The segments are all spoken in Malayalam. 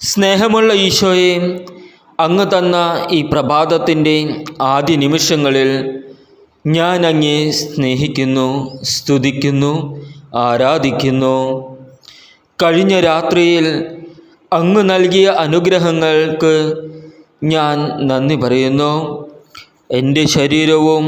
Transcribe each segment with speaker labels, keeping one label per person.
Speaker 1: സ്നേഹമുള്ള ഈശോയെ അങ്ങ് തന്ന ഈ പ്രഭാതത്തിന്റെ ആദ്യ നിമിഷങ്ങളിൽ ഞാൻ അങ്ങേ സ്നേഹിക്കുന്നു സ്തുതിക്കുന്നു ആരാധിക്കുന്നു. കഴിഞ്ഞ രാത്രിയിൽ അങ്ങ് നൽകിയ അനുഗ്രഹങ്ങൾക്ക് ഞാൻ നന്ദി പറയുന്നു. എന്റെ ശരീരവും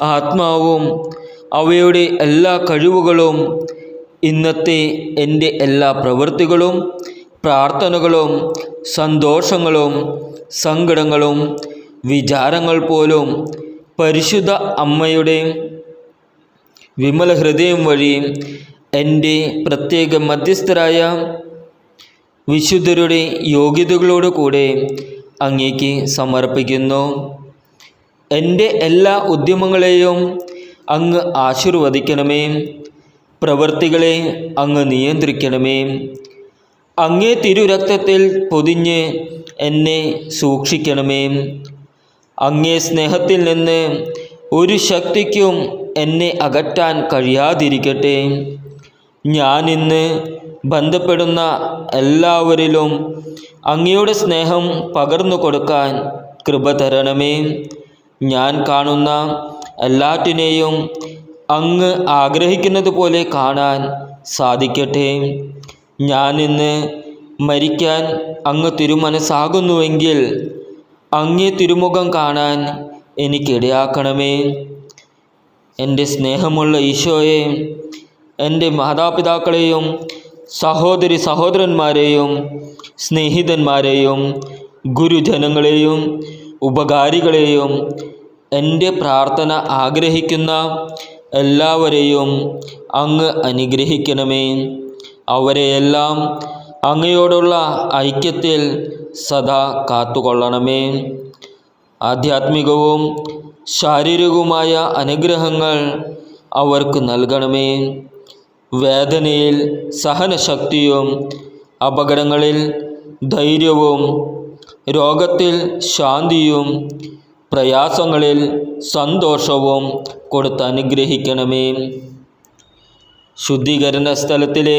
Speaker 1: ആത്മാവും അവയുടെ എല്ലാ കഴിവുകളും ഇന്നത്തെ എന്റെ എല്ലാ പ്രവൃത്തികളും പ്രാർത്ഥനകളും സന്തോഷങ്ങളും സങ്കടങ്ങളും വിചാരങ്ങൾ പോലും പരിശുദ്ധ അമ്മയുടെ വിമല ഹൃദയം വഴി എന്റെ പ്രത്യേക മധ്യസ്ഥരായ വിശുദ്ധരുടെ യോഗ്യതകളോട് കൂടെ അങ്ങേക്ക് സമർപ്പിക്കുന്നു. എന്റെ എല്ലാ ഉദ്യമങ്ങളെയും അങ്ങ് ആശീർവദിക്കണമേ. പ്രവൃത്തികളെ അങ്ങ് നിയന്ത്രിക്കണമേ. അങ്ങേ തിരുരക്തത്തിൽ പൊതിഞ്ഞ് എന്നെ സൂക്ഷിക്കണമേ. അങ്ങേ സ്നേഹത്തിൽ നിന്ന് ഒരു ശക്തിക്കും എന്നെ അകറ്റാൻ കഴിയാതിരിക്കട്ടെ. ഞാനിന്ന് ബന്ധപ്പെടുന്ന എല്ലാവരിലും അങ്ങയുടെ സ്നേഹം പകർന്നു കൊടുക്കാൻ കൃപ തരണമേ. ഞാൻ കാണുന്ന എല്ലാറ്റിനെയും അങ്ങ് ആഗ്രഹിക്കുന്നത് പോലെ കാണാൻ സാധിക്കട്ടെ. ഞാനിന്ന് മരിക്കാൻ അങ്ങ് തിരുമനസ്സാകുന്നുവെങ്കിൽ അങ്ങേ തിരുമുഖം കാണാൻ എനിക്കിടയാക്കണമേ. എന്റെ സ്നേഹമുള്ള ഈശോയെ എന്റെ മാതാപിതാക്കളെയും സഹോദരി സഹോദരന്മാരെയും സ്നേഹിതന്മാരെയും ഗുരുജനങ്ങളെയും ഉപകാരികളെയും എന്റെ പ്രാർത്ഥന ആഗ്രഹിക്കുന്ന എല്ലാവരെയും അങ്ങ് അനുഗ്രഹിക്കണമേ. അവരെയെല്ലാം അങ്ങയോടുള്ള ഐക്യത്തിൽ സദാ കാത്തുകൊള്ളണമേ. ആധ്യാത്മികവും ശാരീരികവുമായ അനുഗ്രഹങ്ങൾ അവർക്ക് നൽകണമേ. വേദനയിൽ സഹനശക്തിയും അപകടങ്ങളിൽ ധൈര്യവും രോഗത്തിൽ ശാന്തിയും പ്രയാസങ്ങളിൽ സന്തോഷവും കൊടുത്ത് അനുഗ്രഹിക്കണമേ. ശുദ്ധീകരണ സ്ഥലത്തിലെ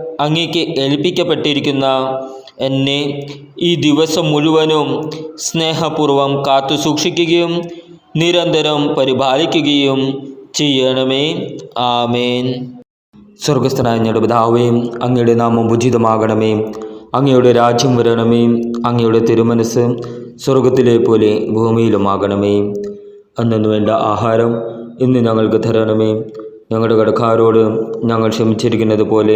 Speaker 1: അങ്ങേക്ക് ഏൽപ്പിക്കപ്പെട്ടിരിക്കുന്ന എന്നെ ഈ ദിവസം മുഴുവനും സ്നേഹപൂർവം കാത്തു സൂക്ഷിക്കുകയും നിരന്തരം പരിപാലിക്കുകയും ചെയ്യണമേ. ആമേൻ. സ്വർഗസ്ഥനായ ഞങ്ങളുടെ പിതാവേ അങ്ങയുടെ നാമം ഉചിതമാകണമേ. അങ്ങയുടെ രാജ്യം വരണമേ. അങ്ങയുടെ തിരുമനസ് സ്വർഗത്തിലെ പോലെ ഭൂമിയിലുമാകണമേ. അന്നു വേണ്ട ആഹാരം ഇന്ന് ഞങ്ങൾക്ക് തരണമേ. ഞങ്ങളുടെ കടക്കാരോട് ഞങ്ങൾ ക്ഷമിച്ചിരിക്കുന്നത് പോലെ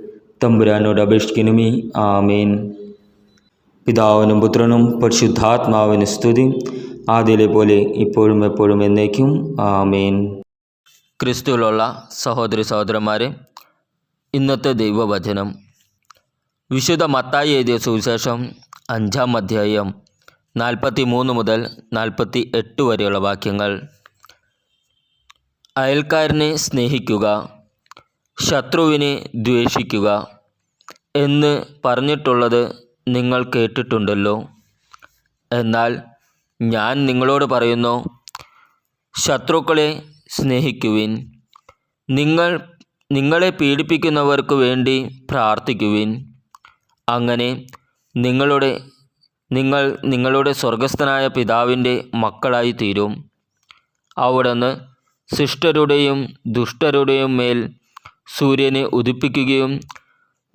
Speaker 1: തമ്പുരാനോട് അപേക്ഷിക്കണമേ. ആമേൻ. പിതാവിനും പുത്രനും പരിശുദ്ധാത്മാവിന് സ്തുതി. ആദ്യയിലെ പോലെ ഇപ്പോഴും എപ്പോഴും എന്നേക്കും. ആമേൻ. ക്രിസ്തുവിലുള്ള സഹോദരി സഹോദരന്മാരെ ഇന്നത്തെ ദൈവവചനം. വിശുദ്ധ മത്തായി എഴുതിയ സുവിശേഷം അഞ്ചാം അധ്യായം നാൽപ്പത്തി മൂന്ന് മുതൽ നാൽപ്പത്തി എട്ട് വരെയുള്ള വാക്യങ്ങൾ. അയൽക്കാരനെ സ്നേഹിക്കുക ശത്രുവിനെ ദ്വേഷിക്കുക എന്ന് പറഞ്ഞിട്ടുള്ളത് നിങ്ങൾ കേട്ടിട്ടുണ്ടല്ലോ. എന്നാൽ ഞാൻ നിങ്ങളോട് പറയുന്നു ശത്രുക്കളെ സ്നേഹിക്കുവിൻ. നിങ്ങൾ നിങ്ങളെ പീഡിപ്പിക്കുന്നവർക്ക് വേണ്ടി പ്രാർത്ഥിക്കുവിൻ. അങ്ങനെ നിങ്ങളുടെ നിങ്ങൾ നിങ്ങളുടെ സ്വർഗസ്ഥനായ പിതാവിന്റെ മക്കളായി തീരും അവിടുന്ന് ശിഷ്ടരുടെയും ദുഷ്ടരുടെയും മേൽ സൂര്യനെ ഉദിപ്പിക്കുകയും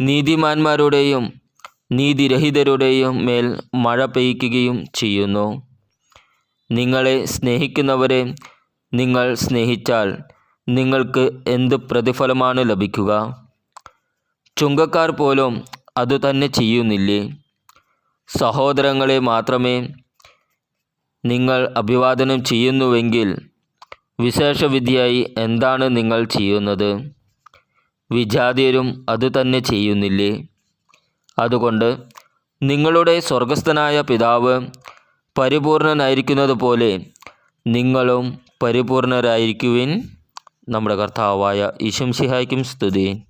Speaker 1: നീതിമാന്മാരുടെയും നീതിരഹിതരുടെയും മേൽ മഴ പെയ്യ്ക്കുകയും ചെയ്യുന്നു. നിങ്ങളെ സ്നേഹിക്കുന്നവരെ നിങ്ങൾ സ്നേഹിച്ചാൽ നിങ്ങൾക്ക് എന്ത് പ്രതിഫലമാണ് ലഭിക്കുക? ചുങ്കക്കാർ പോലും അതുതന്നെ ചെയ്യുന്നില്ലേ? സഹോദരങ്ങളെ മാത്രമേ നിങ്ങൾ അഭിവാദനം ചെയ്യുന്നുവെങ്കിൽ വിശേഷവിദ്യയായി എന്താണ് നിങ്ങൾ ചെയ്യുന്നത്? വിജാതിയരും അതുതന്നെ ചെയ്യുന്നില്ലേ? അതുകൊണ്ട് നിങ്ങളുടെ സ്വർഗസ്ഥനായ പിതാവ് പരിപൂർണനായിരിക്കുന്നത് പോലെ നിങ്ങളും പരിപൂർണരായിരിക്കുവിൻ. നമ്മുടെ കർത്താവായ ഈശംസിഹായ്ക്കും സ്തുതി.